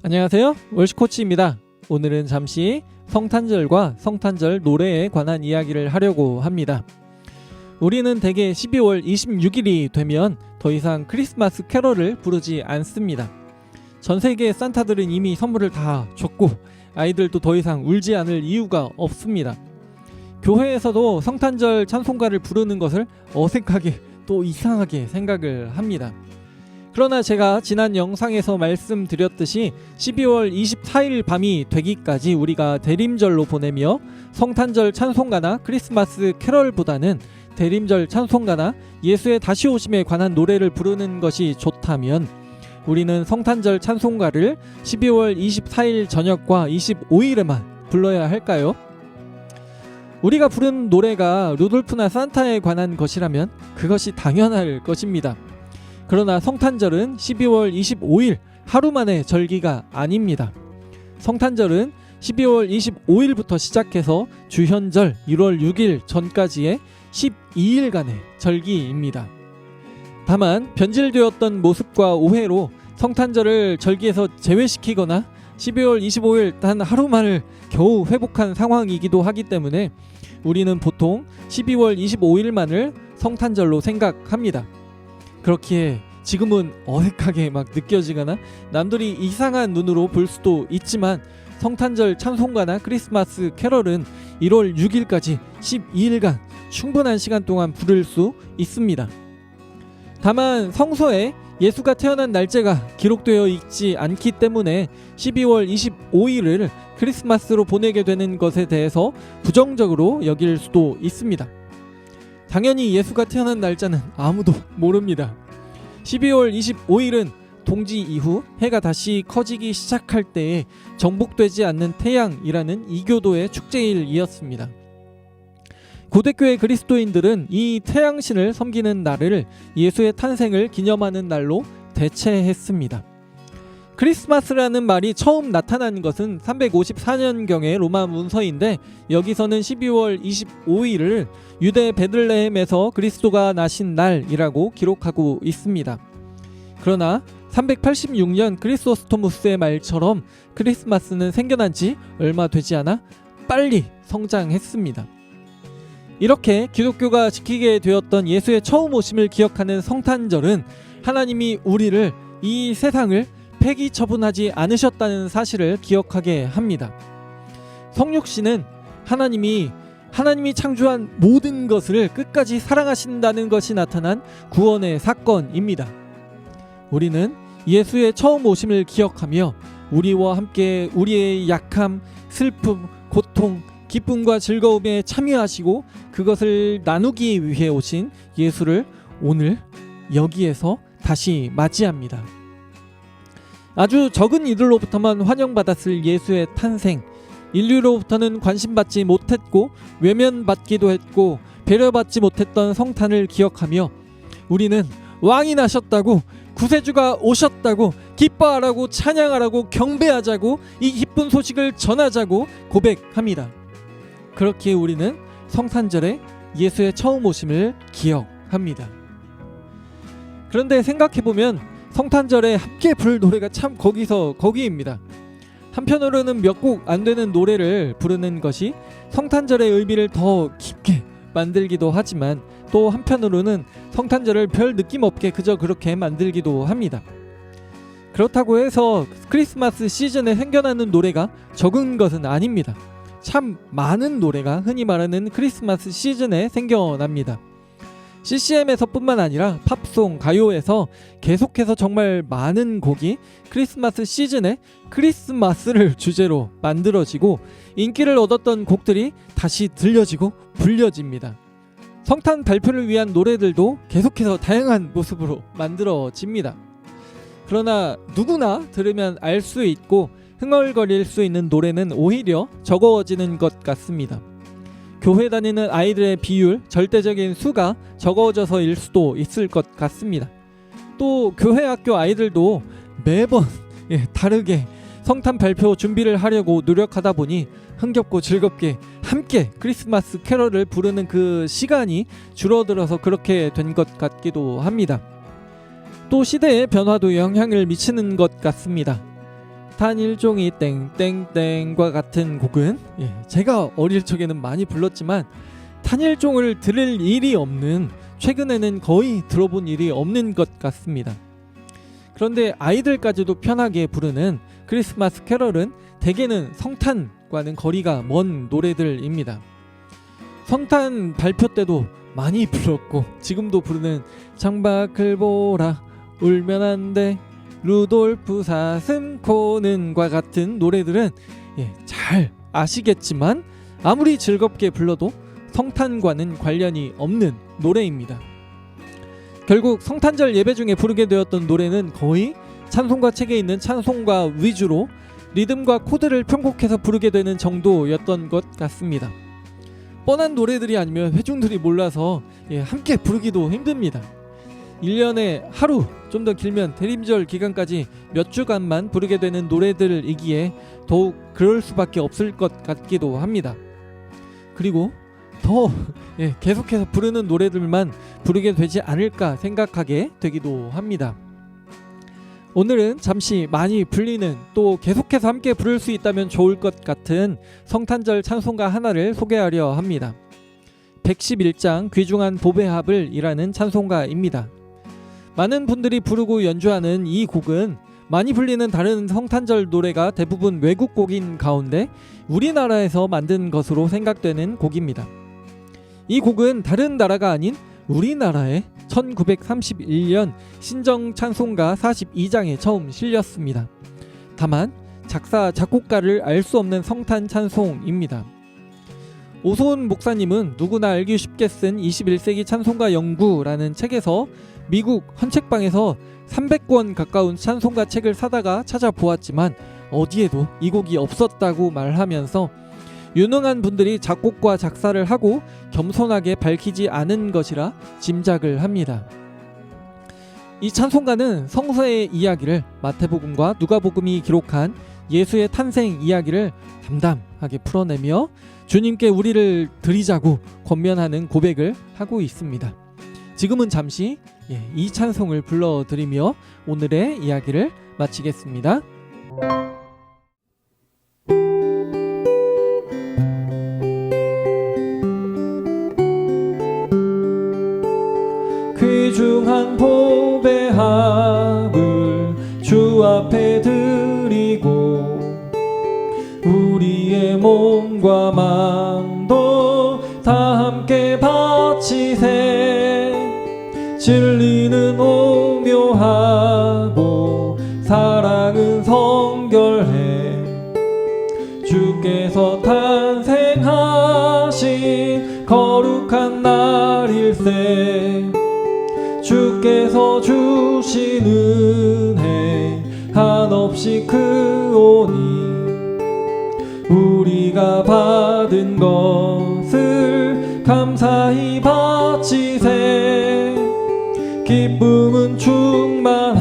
안녕하세요. 월시코치입니다. 오늘은 잠시 성탄절과 성탄절 노래에 관한 이야기를 하려고 합니다. 우리는 대개 12월 26일이 되면 더 이상 크리스마스 캐럴을 부르지 않습니다. 전 세계의 산타들은 이미 선물을 다 줬고 아이들도 더 이상 울지 않을 이유가 없습니다. 교회에서도 성탄절 찬송가를 부르는 것을 어색하게 또 이상하게 생각을 합니다. 그러나 제가 지난 영상에서 말씀드렸듯이 12월 24일 밤이 되기까지 우리가 대림절로 보내며 성탄절 찬송가나 크리스마스 캐럴보다는 대림절 찬송가나 예수의 다시 오심에 관한 노래를 부르는 것이 좋다면 우리는 성탄절 찬송가를 12월 24일 저녁과 25일에만 불러야 할까요? 우리가 부른 노래가 루돌프나 산타에 관한 것이라면 그것이 당연할 것입니다. 그러나 성탄절은 12월 25일 하루 만의 절기가 아닙니다. 성탄절은 12월 25일부터 시작해서 주현절 1월 6일 전까지의 12일간의 절기입니다. 다만 변질되었던 모습과 오해로 성탄절을 절기에서 제외시키거나 12월 25일 단 하루만을 겨우 회복한 상황이기도 하기 때문에 우리는 보통 12월 25일만을 성탄절로 생각합니다. 그렇기에 지금은 어색하게 막 느껴지거나 남들이 이상한 눈으로 볼 수도 있지만 성탄절 찬송가나 크리스마스 캐럴은 1월 6일까지 12일간 충분한 시간 동안 부를 수 있습니다. 다만 성서에 예수가 태어난 날짜가 기록되어 있지 않기 때문에 12월 25일을 크리스마스로 보내게 되는 것에 대해서 부정적으로 여길 수도 있습니다. 당연히 예수가 태어난 날짜는 아무도 모릅니다. 12월 25일은 동지 이후 해가 다시 커지기 시작할 때에 정복되지 않는 태양이라는 이교도의 축제일이었습니다. 고대교회 그리스도인들은 이 태양신을 섬기는 날을 예수의 탄생을 기념하는 날로 대체했습니다. 크리스마스라는 말이 처음 나타난 것은 354년경의 로마 문서인데 여기서는 12월 25일을 유대 베들레헴에서 그리스도가 나신 날이라고 기록하고 있습니다. 그러나 386년 크리스토스토무스의 말처럼 크리스마스는 생겨난 지 얼마 되지 않아 빨리 성장했습니다. 이렇게 기독교가 지키게 되었던 예수의 처음 오심을 기억하는 성탄절은 하나님이 우리를 이 세상을 폐기 처분하지 않으셨다는 사실을 기억하게 합니다. 성육신은 하나님이 하나님이 창조한 모든 것을 끝까지 사랑하신다는 것이 나타난 구원의 사건입니다. 우리는 예수의 처음 오심을 기억하며 우리와 함께 우리의 약함, 슬픔, 고통, 기쁨과 즐거움에 참여하시고 그것을 나누기 위해 오신 예수를 오늘 여기에서 다시 맞이합니다. 아주 적은 이들로부터만 환영받았을 예수의 탄생, 인류로부터는 관심받지 못했고 외면받기도 했고 배려받지 못했던 성탄을 기억하며 우리는 왕이 나셨다고 구세주가 오셨다고 기뻐하라고 찬양하라고 경배하자고 이 기쁜 소식을 전하자고 고백합니다. 그렇기에 우리는 성탄절에 예수의 처음 오심을 기억합니다. 그런데 생각해보면 성탄절에 함께 부를 노래가 참 거기서 거기입니다. 한편으로는 몇 곡 안 되는 노래를 부르는 것이 성탄절의 의미를 더 깊게 만들기도 하지만 또 한편으로는 성탄절을 별 느낌 없게 그저 그렇게 만들기도 합니다. 그렇다고 해서 크리스마스 시즌에 생겨나는 노래가 적은 것은 아닙니다. 참 많은 노래가 흔히 말하는 크리스마스 시즌에 생겨납니다. CCM에서뿐만 아니라 팝송, 가요에서 계속해서 정말 많은 곡이 크리스마스 시즌에 크리스마스를 주제로 만들어지고 인기를 얻었던 곡들이 다시 들려지고 불려집니다. 성탄 발표를 위한 노래들도 계속해서 다양한 모습으로 만들어집니다. 그러나 누구나 들으면 알 수 있고 흥얼거릴 수 있는 노래는 오히려 적어지는 것 같습니다. 교회 다니는 아이들의 비율, 절대적인 수가 적어져서일 수도 있을 것 같습니다. 또 교회 학교 아이들도 매번 예, 다르게 성탄 발표 준비를 하려고 노력하다 보니 흥겹고 즐겁게 함께 크리스마스 캐럴을 부르는 그 시간이 줄어들어서 그렇게 된 것 같기도 합니다. 또 시대의 변화도 영향을 미치는 것 같습니다. 탄 일종이 땡땡땡과 같은 곡은 예, 제가 어릴 적에는 많이 불렀지만 탄일종을 들을 일이 없는 최근에는 거의 들어본 일이 없는 것 같습니다. 그런데 아이들까지도 편하게 부르는 크리스마스 캐럴은 대개는 성탄과는 거리가 먼 노래들입니다. 성탄 발표 때도 많이 불렀고 지금도 부르는 창밖을 보라 울면 안돼 루돌프 사슴코는과 같은 노래들은 예, 잘 아시겠지만 아무리 즐겁게 불러도 성탄과는 관련이 없는 노래입니다. 결국 성탄절 예배 중에 부르게 되었던 노래는 거의 찬송가 책에 있는 찬송가 위주로 리듬과 코드를 편곡해서 부르게 되는 정도였던 것 같습니다. 뻔한 노래들이 아니면 회중들이 몰라서 예, 함께 부르기도 힘듭니다. 1년에 하루 좀 더 길면 대림절 기간까지 몇 주간만 부르게 되는 노래들이기에 더욱 그럴 수밖에 없을 것 같기도 합니다. 그리고 더 예, 계속해서 부르는 노래들만 부르게 되지 않을까 생각하게 되기도 합니다. 오늘은 잠시 많이 불리는 또 계속해서 함께 부를 수 있다면 좋을 것 같은 성탄절 찬송가 하나를 소개하려 합니다. 111장 귀중한 보배합을 이라는 찬송가입니다. 많은 분들이 부르고 연주하는 이 곡은 많이 불리는 다른 성탄절 노래가 대부분 외국 곡인 가운데 우리나라에서 만든 것으로 생각되는 곡입니다. 이 곡은 다른 나라가 아닌 우리나라의 1931년 신정 찬송가 42장에 처음 실렸습니다. 다만 작사 작곡가를 알 수 없는 성탄 찬송입니다. 오소은 목사님은 누구나 알기 쉽게 쓴 21세기 찬송가 연구라는 책에서 미국 헌책방에서 300권 가까운 찬송가 책을 사다가 찾아보았지만 어디에도 이 곡이 없었다고 말하면서 유능한 분들이 작곡과 작사를 하고 겸손하게 밝히지 않은 것이라 짐작을 합니다. 이 찬송가는 성서의 이야기를 마태복음과 누가복음이 기록한 예수의 탄생 이야기를 담담하게 풀어내며 주님께 우리를 드리자고 권면하는 고백을 하고 있습니다. 지금은 잠시 예, 이 찬송을 불러드리며 오늘의 이야기를 마치겠습니다. 귀중한 보배합을 주 앞에 드 몸과 마음도 다 함께 바치세. 진리는 오묘하고 사랑은 성결해. 주께서 탄생하신 거룩한 날일세. 주께서 주신 은혜 한없이 크오니 우리가 받은 것을 감사히 바치세. 기쁨은 충만하고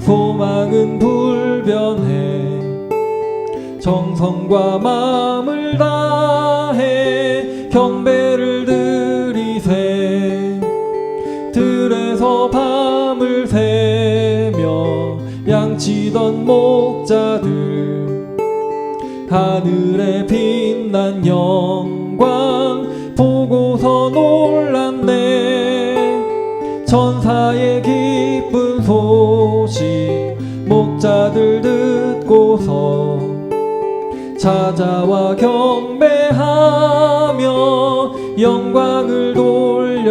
소망은 불변해. 정성과 마음을 다해 경배를 드리세. 들에서 밤을 새며 양치던 목자들 하늘에 빛난 영광 보고서 놀랐네. 천사의 기쁜 소식 목자들 듣고서 찾아와 경배하며 영광을 돌